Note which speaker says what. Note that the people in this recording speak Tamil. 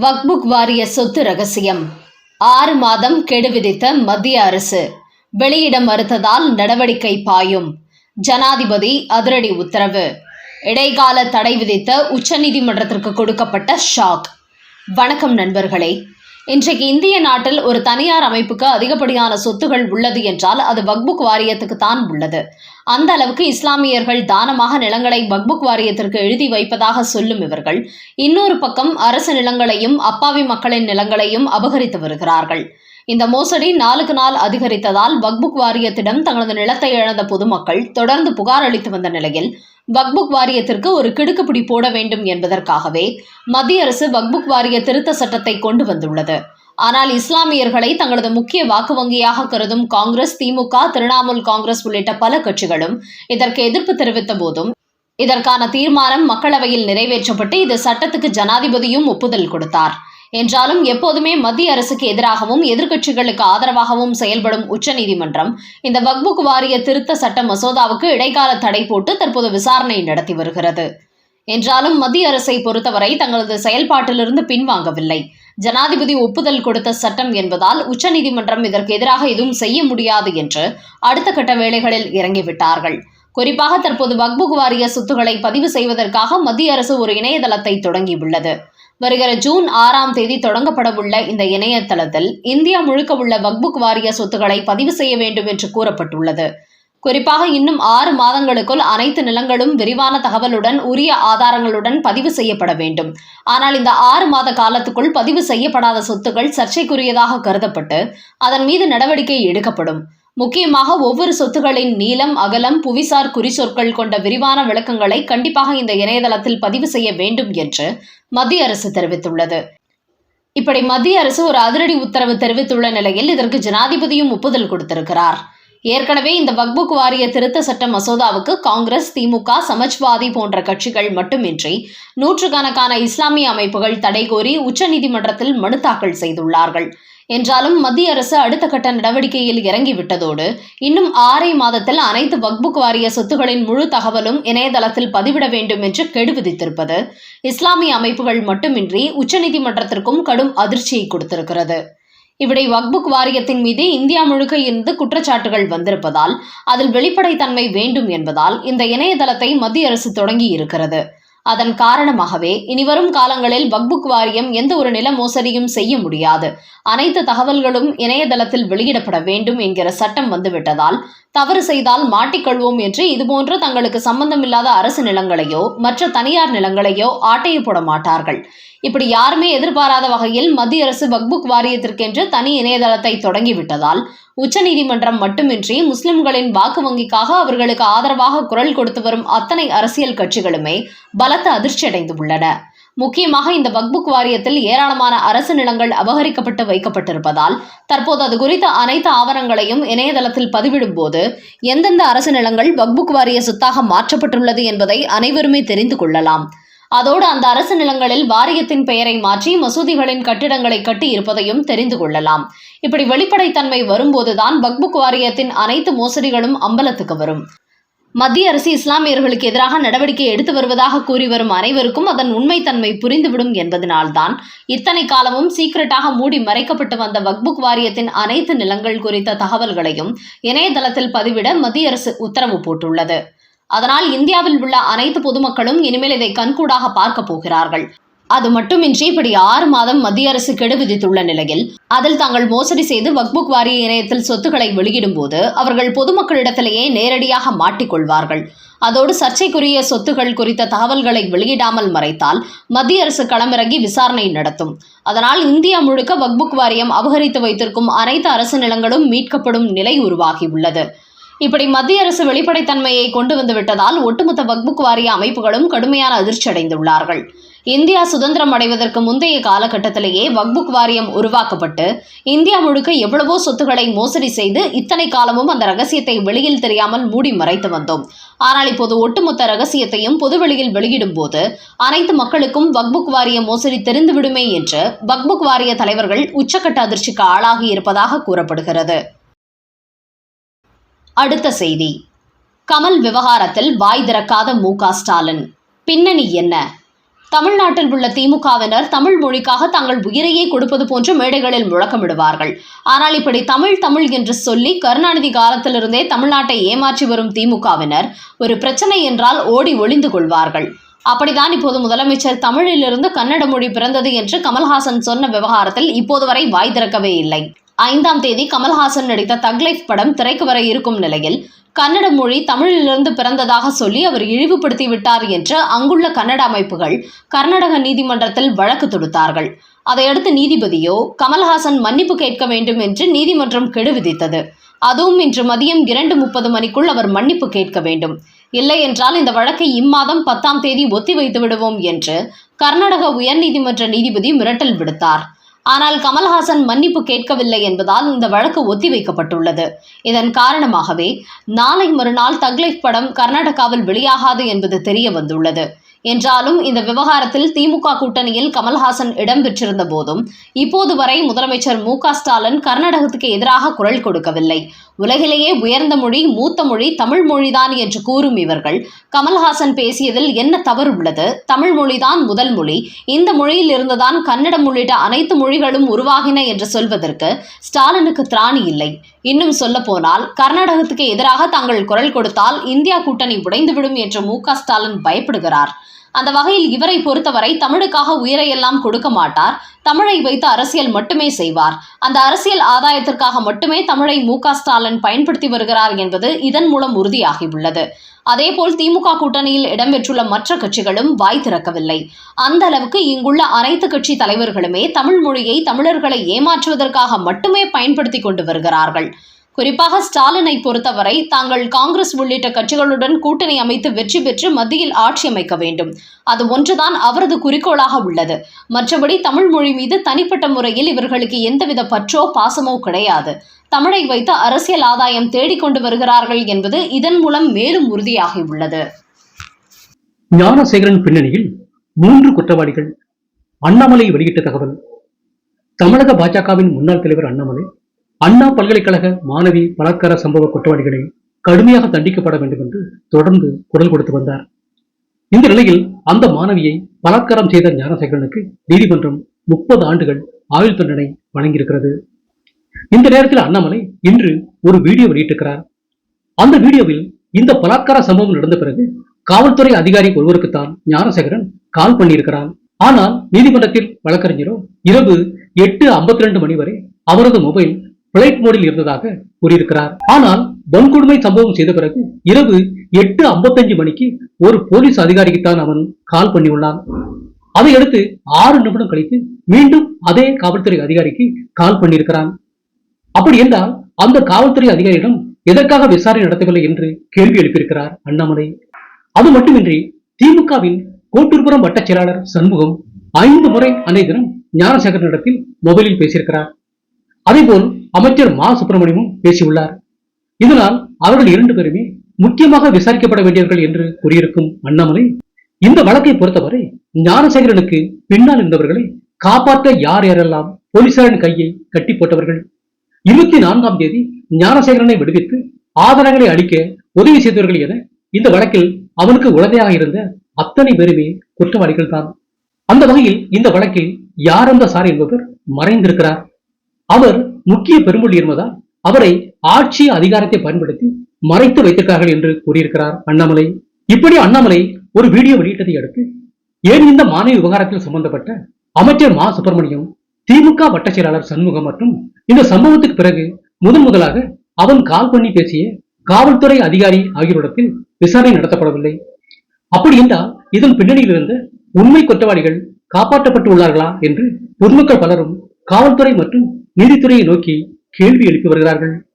Speaker 1: வக்புக் வாரிய சொத்து ரகசியம். ஆறு மாதம் கெடு விதித்த மத்திய அரசு. வெளியிட மறுத்ததால் நடவடிக்கை பாயும். ஜனாதிபதி அதிரடி உத்தரவு. இடைக்கால தடை விதித்த உச்சநீதிமன்றத்திற்கு கொடுக்கப்பட்ட ஷாக். வணக்கம் நண்பர்களே. இன்றைக்கு இந்திய நாட்டில் ஒரு தனியார் அமைப்புக்கு அதிகப்படியான சொத்துகள் உள்ளது என்றால் அது வக்புக் வாரியத்துக்கு தான் உள்ளது. அந்த அளவுக்கு இஸ்லாமியர்கள் தானமாக நிலங்களை வக்புக் வாரியத்திற்கு எழுதி வைப்பதாக சொல்லும் இவர்கள் இன்னொரு பக்கம் அரசு நிலங்களையும் அப்பாவி மக்களின் நிலங்களையும் அபகரித்து வருகிறார்கள். இந்த மோசடி நாளுக்கு நாள் அதிகரித்ததால் வக்புக் வாரியத்திடம் தங்களது நிலத்தை இழந்த பொதுமக்கள் தொடர்ந்து புகார் அளித்து வந்த நிலையில் வக்புக் வாரியத்திற்கு ஒரு கிடுக்குப்பிடி போட வேண்டும் என்பதற்காகவே மத்திய அரசு வக்புக் வாரிய திருத்த சட்டத்தை கொண்டு வந்துள்ளது. ஆனால் இஸ்லாமியர்களை தங்களது முக்கிய வாக்கு வங்கியாக கருதும் காங்கிரஸ் திமுக திரிணாமுல் காங்கிரஸ் உள்ளிட்ட பல கட்சிகளும் இதற்கு எதிர்ப்பு தெரிவித்த போதும் இதற்கான தீர்மானம் மக்களவையில் நிறைவேற்றப்பட்டு இது சட்டத்துக்கு ஜனாதிபதியும் ஒப்புதல் கொடுத்தார். என்றாலும் எப்போதுமே மத்திய அரசுக்கு எதிராகவும் எதிர்க்கட்சிகளுக்கு ஆதரவாகவும் செயல்படும் உச்சநீதிமன்றம் இந்த வக்புக் வாரிய திருத்த சட்ட மசோதாவுக்கு இடைக்கால தடை போட்டு தற்போது விசாரணை நடத்தி வருகிறது. என்றாலும் மத்திய அரசை பொறுத்தவரை தங்களது செயல்பாட்டிலிருந்து பின்வாங்கவில்லை. ஜனாதிபதி ஒப்புதல் கொடுத்த சட்டம் என்பதால் உச்சநீதிமன்றம் இதற்கு எதிராக எதுவும் செய்ய முடியாது என்று அடுத்த கட்ட வேலைகளில் இறங்கிவிட்டார்கள். குறிப்பாக தற்போது வக்புக் வாரிய சொத்துக்களை பதிவு செய்வதற்காக மத்திய அரசு ஒரு இணையதளத்தை தொடங்கியுள்ளது. வருகிற ஜூன் ஆறாம் தேதி தொடங்கப்படவுள்ள இந்த இணையதளத்தில் இந்தியா முழுக்க உள்ள வக்புக் வாரிய சொத்துக்களை பதிவு செய்ய வேண்டும் என்று கூறப்பட்டுள்ளது. குறிப்பாக இன்னும் ஆறு மாதங்களுக்குள் அனைத்து நிலங்களும் விரிவான தகவலுடன் உரிய ஆதாரங்களுடன் பதிவு செய்யப்பட வேண்டும். ஆனால் இந்த ஆறு மாத காலத்துக்குள் பதிவு செய்யப்படாத சொத்துக்கள் சர்ச்சைக்குரியதாக கருதப்பட்டு அதன் மீது நடவடிக்கை எடுக்கப்படும். முக்கியமாக ஒவ்வொரு சொத்துகளின் நீளம் அகலம் புவிசார் குறிச்சொற்கள் கொண்ட விரிவான விளக்கங்களை கண்டிப்பாக இந்த இணையதளத்தில் பதிவு செய்ய வேண்டும் என்று மத்திய அரசு தெரிவித்துள்ளது. இப்படி மத்திய அரசு ஒரு அதிரடி உத்தரவு தெரிவித்துள்ள நிலையில் இதற்கு ஜனாதிபதியும் ஒப்புதல் கொடுத்திருக்கிறார். ஏற்கனவே இந்த வக்புக் வாரிய திருத்த சட்ட மசோதாவுக்கு காங்கிரஸ் திமுக சமாஜ்வாதி போன்ற கட்சிகள் மட்டுமின்றி நூற்றுக்கணக்கான இஸ்லாமிய அமைப்புகள் தடை கோரி உச்சநீதிமன்றத்தில் மனு தாக்கல் செய்துள்ளார்கள். என்றாலும் மத்திய அரசு அடுத்த கட்ட நடவடிக்கையில் இறங்கிவிட்டதோடு இன்னும் ஆறை மாதத்தில் அனைத்து வக்புக் வாரிய சொத்துகளின் முழு தகவலும் இணையதளத்தில் பதிவிட வேண்டும் என்று கெடு விதித்திருப்பது இஸ்லாமிய அமைப்புகள் மட்டுமின்றி உச்சநீதிமன்றத்திற்கும் கடும் அதிர்ச்சியை கொடுத்திருக்கிறது. இப்படி வக்புக் வாரியத்தின் மீது இந்தியா முழுக்க இருந்து குற்றச்சாட்டுகள் வந்திருப்பதால் அதில் வெளிப்படைத்தன்மை வேண்டும் என்பதால் இந்த இணையதளத்தை மத்திய அரசு தொடங்கி இருக்கிறது அதன் காரணமாகவே இனிவரும் காலங்களில் வக்புக் வாரியம் எந்த ஒரு நில மோசடியும் செய்ய முடியாது. அனைத்து தகவல்களும் இணையதளத்தில் வெளியிடப்பட வேண்டும் என்கிற சட்டம் வந்துவிட்டதால் தவறு செய்தால் மாட்டிக்கொள்வோம் என்று இதுபோன்று தங்களுக்கு சம்பந்தமில்லாத அரசு நிலங்களையோ மற்ற தனியார் நிலங்களையோ ஆட்டையை போட மாட்டார்கள். இப்படி யாருமே எதிர்பாராத வகையில் மத்திய அரசு பக்புக் வாரியத்திற்கென்று தனி இணையதளத்தை தொடங்கிவிட்டதால் உச்சநீதிமன்றம் மட்டுமின்றி முஸ்லிம்களின் வாக்கு வங்கிக்காக அவர்களுக்கு ஆதரவாக குரல் கொடுத்து வரும் அத்தனை அரசியல் கட்சிகளுமே பலத்த அதிர்ச்சியடைந்துள்ளன. முக்கியமாக இந்த பக்புக் வாரியத்தில் ஏராளமான அரசு நிலங்கள் அபகரிக்கப்பட்டு வைக்கப்பட்டிருப்பதால் தற்போது அது குறித்த அனைத்து ஆவணங்களையும் இணையதளத்தில் பதிவிடும் போது எந்தெந்த அரசு நிலங்கள் பக்புக் வாரிய சொத்தாக மாற்றப்பட்டுள்ளது என்பதை அனைவருமே தெரிந்து கொள்ளலாம். அதோடு அந்த அரசு நிலங்களில் வாரியத்தின் பெயரை மாற்றி மசூதிகளின் கட்டிடங்களை கட்டி இருப்பதையும் தெரிந்து கொள்ளலாம். இப்படி வெளிப்படைத்தன்மை வரும்போதுதான் பக்புக் வாரியத்தின் அனைத்து மோசடிகளும் அம்பலத்துக்கு வரும். மத்திய அரசு இஸ்லாமியர்களுக்கு எதிராக நடவடிக்கை எடுத்து வருவதாக கூறி வரும் அனைவருக்கும் அதன் உண்மைத்தன்மை புரிந்துவிடும் என்பதனால்தான் இத்தனை காலமும் சீக்கிரட்டாக மூடி மறைக்கப்பட்டு வந்த வக்புக் வாரியத்தின் அனைத்து நிலங்கள் குறித்த தகவல்களையும் இணையதளத்தில் பதிவிட மத்திய அரசு உத்தரவு போட்டுள்ளது. அதனால் இந்தியாவில் உள்ள அனைத்து பொதுமக்களும் இனிமேல் இதை கண்கூடாக பார்க்க போகிறார்கள். அது மட்டுமின்றி இப்படி ஆறு மாதம் மத்திய அரசு கெடு விதித்துள்ள நிலையில் அதில் தாங்கள் மோசடி செய்து வக்புக் வாரிய இணையத்தில் சொத்துக்களை வெளியிடும் போது அவர்கள் பொதுமக்களிடத்திலேயே நேரடியாக மாட்டிக்கொள்வார்கள் அதோடு சர்ச்சைக்குரிய சொத்துகள் குறித்த தகவல்களை வெளியிடாமல் மறைத்தால் மத்திய அரசு களமிறங்கி விசாரணை நடத்தும். அதனால் இந்தியா முழுக்க வக்புக் வாரியம் அபகரித்து வைத்திருக்கும் அனைத்து அரசு நிலங்களும் மீட்கப்படும் நிலை உருவாகியுள்ளது. இப்படி மத்திய அரசு வெளிப்படைத்தன்மையை கொண்டு வந்துவிட்டதால் ஒட்டுமொத்த வக்புக் வாரிய அமைப்புகளும் கடுமையான அதிர்ச்சி அடைந்துள்ளார்கள் இந்தியா சுதந்திரம் அடைவதற்கு முந்தைய காலகட்டத்திலேயே வக்புக் வாரியம் உருவாக்கப்பட்டு இந்தியா முழுக்க எவ்வளவோ சொத்துக்களை மோசடி செய்து இத்தனை காலமும் அந்த ரகசியத்தை வெளியில் தெரியாமல் மூடி மறைத்து வந்தோம். ஆனால் இப்போது ஒட்டுமொத்த ரகசியத்தையும் பொதுவெளியில் வெளியிடும் போது அனைத்து மக்களுக்கும் வக்புக் வாரிய மோசடி தெரிந்துவிடுமே என்று வக்புக் வாரிய தலைவர்கள் உச்சக்கட்ட அதிர்ச்சிக்கு ஆளாகி இருப்பதாக கூறப்படுகிறது. அடுத்த செய்தி. கமல் விவகாரத்தில் வாய் திறக்காத மு ஸ்டாலின். பின்னணி என்ன? தமிழ்நாட்டில் உள்ள திமுகவினர் தமிழ் மொழிக்காக தங்கள் உயிரையே கொடுப்பது போன்ற மேடைகளில் முழக்கமிடுவார்கள். ஆனால் இப்படி தமிழ் தமிழ் என்று சொல்லி கருணாநிதி காலத்திலிருந்தே தமிழ்நாட்டை ஏமாற்றி வரும் திமுகவினர் ஒரு பிரச்சனை என்றால் ஓடி ஒளிந்து கொள்வார்கள். அப்படிதான் இப்போது முதலமைச்சர் தமிழிலிருந்து கன்னட மொழி பிறந்தது என்று கமல்ஹாசன் சொன்ன விவகாரத்தில் இப்போது வரை வாய் திறக்கவே இல்லை. ஐந்தாம் தேதி கமல்ஹாசன் நடித்த தக்லைஃப் படம் திரைக்கு வர இருக்கும் நிலையில் கன்னட மொழி தமிழிலிருந்து பிறந்ததாக சொல்லி அவர் இழிவுபடுத்தி விட்டார் என்று அங்குள்ள கன்னட அமைப்புகள் கர்நாடக நீதிமன்றத்தில் வழக்கு தொடுத்தார்கள். அதையடுத்து நீதிபதியோ கமல்ஹாசன் மன்னிப்பு கேட்க வேண்டும் என்று நீதிமன்றம் கெடு விதித்தது. அதுவும் இன்று மதியம் இரண்டு முப்பது மணிக்குள் அவர் மன்னிப்பு கேட்க வேண்டும். இல்லை என்றால் இந்த வழக்கை இம்மாதம் பத்தாம் தேதி ஒத்திவைத்து விடுவோம் என்று கர்நாடக உயர்நீதிமன்ற நீதிபதி மிரட்டல் விடுத்தார். ஆனால் கமல்ஹாசன் மன்னிப்பு கேட்கவில்லை என்பதால் இந்த வழக்கு ஒத்திவைக்கப்பட்டுள்ளது. இதன் காரணமாகவே நாளை மறுநாள் தக்லைஃப் படம் கர்நாடகாவில் வெளியாகாது என்பது தெரிய வந்துள்ளது என்றாலும் இந்த விவகாரத்தில் திமுக கூட்டணியில் கமல்ஹாசன் இடம்பெற்றிருந்த போதும் இப்போது வரை முதலமைச்சர் மு க ஸ்டாலின் கர்நாடகத்துக்கு எதிராக குரல் கொடுக்கவில்லை. உலகிலேயே உயர்ந்த மொழி மூத்த மொழி தமிழ் மொழிதான் என்று கூறும் இவர்கள். கமல்ஹாசன் பேசியதில் என்ன தவறு உள்ளது? தமிழ் மொழிதான் முதல் மொழி. இந்த மொழியில் இருந்துதான் கன்னடம் உள்ளிட்ட அனைத்து மொழிகளும் உருவாகின என்று சொல்வதற்கு ஸ்டாலினுக்கு திராணி இல்லை. இன்னும் சொல்லப்போனால் கர்நாடகத்துக்கு எதிராக தாங்கள் குரல் கொடுத்தால் இந்தியா கூட்டணி உடைந்துவிடும் என்று மு ஸ்டாலின் பயப்படுகிறார். அந்த வகையில் இவரை பொறுத்தவரை தமிழுக்காக உயிரையெல்லாம் கொடுக்க மாட்டார். தமிழை வைத்து அரசியல் மட்டுமே செய்வார். அந்த அரசியல் ஆதாயத்திற்காக மட்டுமே தமிழை மு ஸ்டாலின் பயன்படுத்தி வருகிறார் என்பது இதன் மூலம் உறுதியாகியுள்ளது. அதேபோல் திமுக கூட்டணியில் இடம்பெற்றுள்ள மற்ற கட்சிகளும் வாய் திறக்கவில்லை. அந்த அளவுக்கு இங்குள்ள அனைத்து கட்சி தலைவர்களுமே தமிழ் மொழியை தமிழர்களை ஏமாற்றுவதற்காக மட்டுமே பயன்படுத்தி கொண்டு வருகிறார்கள். குறிப்பாக ஸ்டாலினை பொறுத்தவரை தாங்கள் காங்கிரஸ் உள்ளிட்ட கட்சிகளுடன் கூட்டணி அமைத்து வெற்றி பெற்று மத்தியில் ஆட்சி அமைக்க வேண்டும். அது ஒன்றுதான் அவரது குறிக்கோளாக உள்ளது. மற்றபடி தமிழ் மொழி மீது தனிப்பட்ட முறையில் இவர்களுக்கு எந்தவித பற்றோ பாசமோ கிடையாது. தமிழை வைத்து அரசியல் ஆதாயம் தேடிக்கொண்டு வருகிறார்கள் என்பது இதன் மூலம் மேலும் உறுதியாகியுள்ளது
Speaker 2: ஞானசேகரன் பின்னணியில் மூன்று குற்றவாளிகள் அண்ணாமலை வெளியிட்ட தகவல். தமிழக பாஜகவின் முன்னாள் தலைவர் அண்ணாமலை அண்ணா பல்கலைக்கழக மாணவி பலாத்கார சம்பவ குற்றவாளிகளை கடுமையாக தண்டிக்கப்பட வேண்டும் என்று தொடர்ந்து குரல் கொடுத்து வந்தார். இந்த நிலையில் அந்த மாணவியை பலாத்காரம் செய்த ஞானசேகரனுக்கு நீதிமன்றம் முப்பது ஆண்டுகள் ஆயுள் தண்டனை வழங்கியிருக்கிறது. இந்த நேரத்தில் அண்ணாமலை இன்று ஒரு வீடியோ வெளியிட்டிருக்கிறார். அந்த வீடியோவில் இந்த பலாத்கார சம்பவம் நடந்த பிறகு காவல்துறை அதிகாரி ஒருவருக்குத்தான் ஞானசேகரன் கால் பண்ணியிருக்கிறான். ஆனால் நீதிமன்றத்தில் வழக்கறிஞரோ இரவு எட்டு ஐம்பத்தி ரெண்டு மணி வரை அவரது மொபைல் பிளைட் மோடில் இருந்ததாக கூறியிருக்கிறார். ஆனால் வன்கொடுமை சம்பவம் செய்த பிறகு இரவு எட்டு ஐம்பத்தஞ்சு மணிக்கு ஒரு போலீஸ் அதிகாரிக்குத்தான் அவன் கால் பண்ணியுள்ளான். அதையடுத்து ஆறு நிமிடம் கழித்து மீண்டும் அதே காவல்துறை அதிகாரிக்கு கால் பண்ணியிருக்கிறான். அப்படி என்றால் அந்த காவல்துறை அதிகாரியிடம் எதற்காக விசாரணை நடத்தவில்லை என்று கேள்வி எழுப்பியிருக்கிறார் அண்ணாமலை. அது மட்டுமின்றி திமுகவின் கோட்டூர்புரம் வட்டச் செயலாளர் சண்முகம் ஐந்து முறை அன்றைய தினம் ஞானசேகரனிடத்தில் மொபைலில் பேசியிருக்கிறார். அதேபோல் அமைச்சர் மா. சுப்பிரமணியமும் பேசியுள்ளார். இதனால் அவர்கள் இரண்டு பேருமே முக்கியமாக விசாரிக்கப்பட வேண்டியவர்கள் என்று கூறியிருக்கும் அண்ணாமலை இந்த வழக்கை பொறுத்தவரை ஞானசேகரனுக்கு பின்னால் இருந்தவர்களை காப்பாற்ற யார் யாரெல்லாம் போலீசாரின் கையை கட்டி போட்டவர்கள்? இருபத்தி நான்காம் தேதி ஞானசேகரனை விடுவித்து ஆதாரங்களை அளிக்க உதவி செய்தவர்கள் என இந்த வழக்கில் அவனுக்கு உடந்தையாக இருந்த அத்தனை பேருமே குற்றவாளிகள் தான் அந்த வகையில் இந்த வழக்கில் யார் அந்த சார் என்பவர் மறைந்திருக்கிறார். அவர் முக்கிய பெருமொழி என்பதால் அவரை ஆட்சி அதிகாரத்தை பயன்படுத்தி மறைத்து வைத்திருக்கிறார்கள் என்று கூறியிருக்கிறார் அண்ணாமலை. இப்படி அண்ணாமலை ஒரு வீடியோ வெளியிட்டதை அடுத்து ஏன் இந்த மாநில விவகாரத்தில் சம்பந்தப்பட்ட அமைச்சர் மா. சுப்பிரமணியம் திமுக வட்ட செயலாளர் சண்முகம் மற்றும் இந்த சம்பவத்துக்கு பிறகு முதன் முதலாக அவன் கால் பண்ணி பேசிய காவல்துறை அதிகாரி ஆகியோரிடத்தில் விசாரணை நடத்தப்படவில்லை. அப்படி என்றால் இதன் பின்னணியில் இருந்த உண்மை குற்றவாளிகள் காப்பாற்றப்பட்டு உள்ளார்களா என்று பொதுமக்கள் பலரும் காவல்துறை மற்றும் நீதித்துறையை நோக்கி கேள்வி எழுப்பி வருகிறார்கள்.